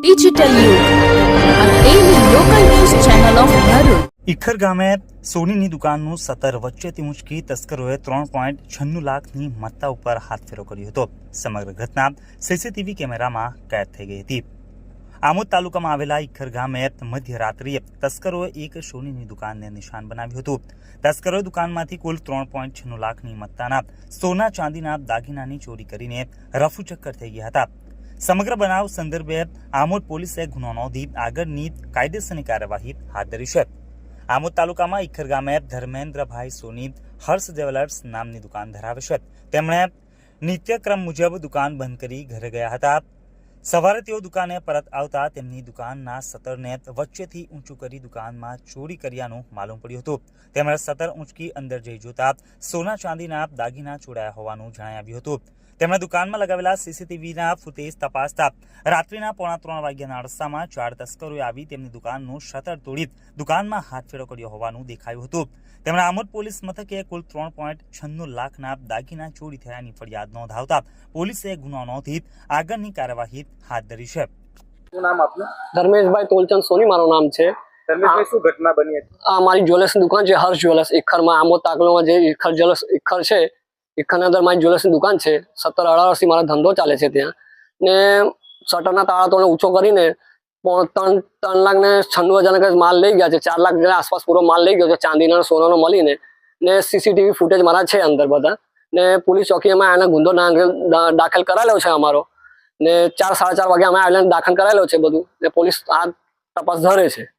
Digital Ikhar ગામે સોનીની દુકાનનું સતર વચ્ચેથી ઉંચકી તસ્કરોએ ત્રણ પોઈન્ટ છન્નું લાખની મત્તા ઉપર હાથ ફેરો કર્યો હતો. સમગ્ર ઘટના સીસીટીવી કેમેરામાં કેદ થઈ ગઈ હતી. આમોદ તાલુકામાં આવેલા ઇખર ગામે મધ્યરાત્રિએ તસ્કરોએ એક સોનીની દુકાનને નિશાન બનાવ્યું હતું. તસ્કરોએ દુકાનમાંથી કુલ ત્રણ પોઈન્ટ છન્નું લાખની મત્તાના સોના ચાંદીના દાગીનાની ચોરી કરીને રફુચક્કર થઈ ગયા હતા. સમગ્ર બનાવ સંદર્ભે આમોદ પોલીસે ગુનો નોંધી આગળની કાયદેસરની કાર્યવાહી હાથ ધરી છે. આમોદ તાલુકામાં ઇખર ગામે ધર્મેન્દ્રભાઈ સોની હર્ષ જ્વેલર્સ નામની દુકાન ધરાવે છે. તેમણે નિત્યક્રમ મુજબ દુકાન બંધ કરી ઘરે ગયા હતા. સવારે તેઓ દુકાને પરત આવતા તેમની દુકાનના સતરને વચ્ચેથી ઊંચું કરી દુકાનમાં ચોરી કર્યાનું માલુમ પડ્યું હતું. તેમણે સતર ઊંચકી અંદર જઈ જોતા સોના ચાંદીના દાગીના ચોરાયા હોવાનું જણાઈ આવ્યું હતું. તેમણે દુકાનમાં લગાવેલા સીસીટીવીના ફૂટેજ તપાસતા રાત્રિના પોણા ત્રણ વાગ્યાના અરસામાં ચાર તસ્કરોએ આવી તેમની દુકાનનું શટર તોડી દુકાનમાં હાથફેરો કર્યો હોવાનું દેખાયું હતું. તેમણે આમોદ પોલીસ મથકે કુલ ત્રણ પોઈન્ટ છન્નું લાખના દાગીના ચોરી થયાની ફરિયાદ નોંધાવતા પોલીસે ગુનો નોંધી આગળની કાર્યવાહી હાથ ધરી છે નામ આપનું? ધર્મેશભાઈ તોલચંદ સોની મારું નામ છે. ધર્મેશભાઈ શું ઘટના બની આ મારી જ્વેલર્સની દુકાન છે હર્ષ જ્વેલર્સ ઇખરમાં. આમો તાકલોમાં જે ઇખર જ્વેલર્સ ઇખર છે ઇખરની અંદર મારી જ્વેલર્સની દુકાન છે. સત્તર અઢાર વર્ષથી મારો ધંધો ચાલે છે ત્યાં. ને શટરના તાળા તોડે ઊંચો કરીને પોણ- ત્રણ ત્રણ લાખ ને છન્નું હજાર માલ લઈ ગયા છે. ચાર લાખ આસપાસ પૂરો માલ લઈ ગયો છે ચાંદીના સોનાનો મળીને. ને સીસીટીવી ફૂટેજ મારા છે અંદર બધા. ને પોલીસ ચોકીમાં એના ગુંદો દાખલ કરાયેલો છે અમારો. ને ચાર, સાડા ચાર વાગે અમે આવેલા દાખલ કરાયેલો છે બધું. ને પોલીસ આ તપાસ ધરે છે.